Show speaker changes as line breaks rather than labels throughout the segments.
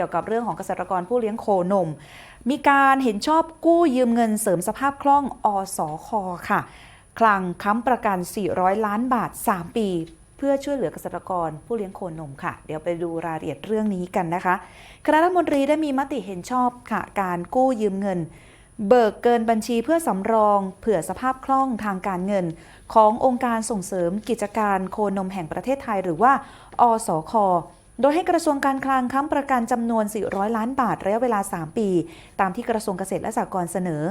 เกี่ยวกับเรื่องของเกษตรกรผู้เลี้ยงโคนม มีการเห็นชอบกู้ยืมเงินเสริมสภาพคล่องอสคค่ะ คลังค้ำประกัน 400 ล้านบาท 3 ปี เพื่อช่วยเหลือเกษตรกรผู้เลี้ยงโคนมค่ะ เดี๋ยวไปดูรายละเอียดเรื่องนี้กันนะคะ คณะรัฐมนตรีได้มีมติเห็นชอบค่ะ การกู้ยืมเงิน เบิกเกินบัญชีเพื่อสำรอง เผื่อสภาพคล่องทางการเงิน ขององค์การส่งเสริมกิจการโคนมแห่งประเทศไทย หรือว่า อสค โดยให้กระทรวงการคลังค้ำประกันจำนวน 400 ล้านบาทระยะเวลา 3 ปี ตามที่กระทรวงเกษตรและสหกรณ์เสนอ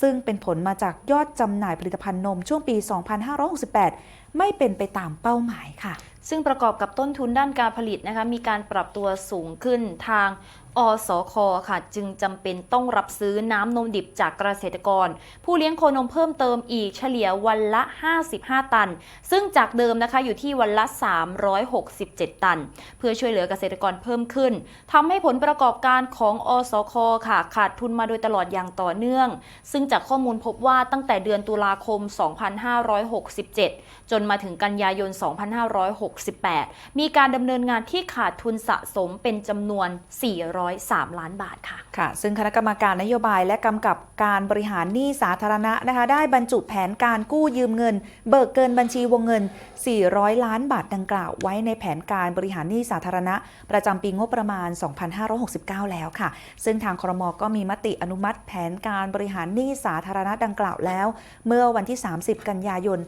ซึ่งเป็นผลมาจากยอดจำหน่ายผลิตภัณฑ์นมช่วงปี 2568 ไม่เป็นไปตามเป้าหมายค่ะ
ซึ่งประกอบกับต้นทุนด้านการผลิตนะคะมีการปรับตัวสูงขึ้นทางอสคค่ะจึงจำเป็นต้องรับซื้อน้ำนมดิบจากเกษตรกร ผู้เลี้ยงโคนมเพิ่มเติมอีกเฉลี่ยวันละ 55 ตัน ซึ่งจากเดิมนะคะอยู่ที่วันละ 367 ตัน เพื่อช่วยเหลือเกษตรกรเพิ่มขึ้นทำให้ผลประกอบการของอสคค่ะขาดทุนมาโดยตลอดอย่างต่อเนื่อง ซึ่งจากข้อมูลพบว่าตั้งแต่เดือนตุลาคม 2567 จนมาถึงกันยายน2568 มีการดำเนินงานที่ขาดทุนสะสมเป็นจำนวน 403 ล้านบาทค่ะ
ค่ะ ซึ่งคณะกรรมการนโยบายและกำกับการบริหารหนี้สาธารณะนะคะ ได้บรรจุแผนการกู้ยืมเงิน เบิกเกินบัญชีวงเงิน 400 ล้านบาทดังกล่าว ไว้ในแผนการบริหารหนี้สาธารณะ ประจำปีงบประมาณ 2569 แล้วค่ะ ซึ่งทางครมก็มีมติอนุมัติแผนการบริหารหนี้สาธารณะดังกล่าวแล้ว เมื่อวันที่ 30 กันยายน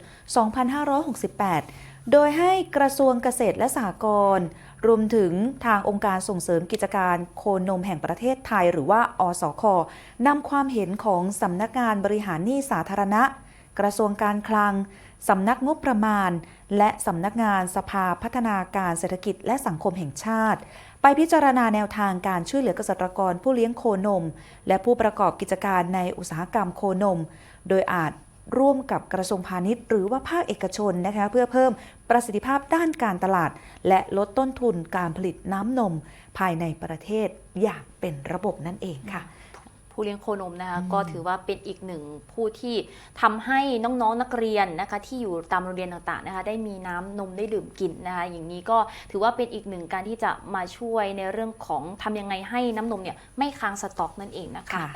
2568 โดยให้กระทรวงเกษตรและสหกรณ์รวมถึงทางองค์การส่งเสริมกิจการโคนมแห่งประเทศไทยหรือว่าอสค นำความเห็นของสำนักงานบริหารหนี้สาธารณะ กระทรวงการคลัง สำนักงบประมาณ และสำนักงานสภาพัฒนาการเศรษฐกิจและสังคมแห่งชาติ ไปพิจารณาแนวทางการช่วยเหลือเกษตรกรผู้เลี้ยงโคนม และผู้ประกอบกิจการในอุตสาหกรรมโคนม โดยอาจ ร่วมกับกระทรวงพาณิชย์ หรือว่าภาคเอกชนนะคะเพื่อเพิ่มประสิทธิภาพด้านการตลาด และลดต้นทุนการผลิตน้ำนมภายในประเทศอย่างเป็นระบบนั่นเองค่ะ
ผู้เลี้ยงโคนมนะคะ
อืม
ก็ถือว่าเป็นอีกหนึ่งผู้ที่ทำให้น้องๆนักเรียนนะคะที่อยู่ตามโรงเรียนต่างๆนะคะได้มีน้ำนมได้ดื่มกินนะคะอย่างนี้ก็ถือว่าเป็นอีกหนึ่งการที่จะมาช่วยในเรื่องของทำยังไงให้น้ำนมเนี่ยไม่ค้างสต็อกนั่นเองนะคะ
ค่ะ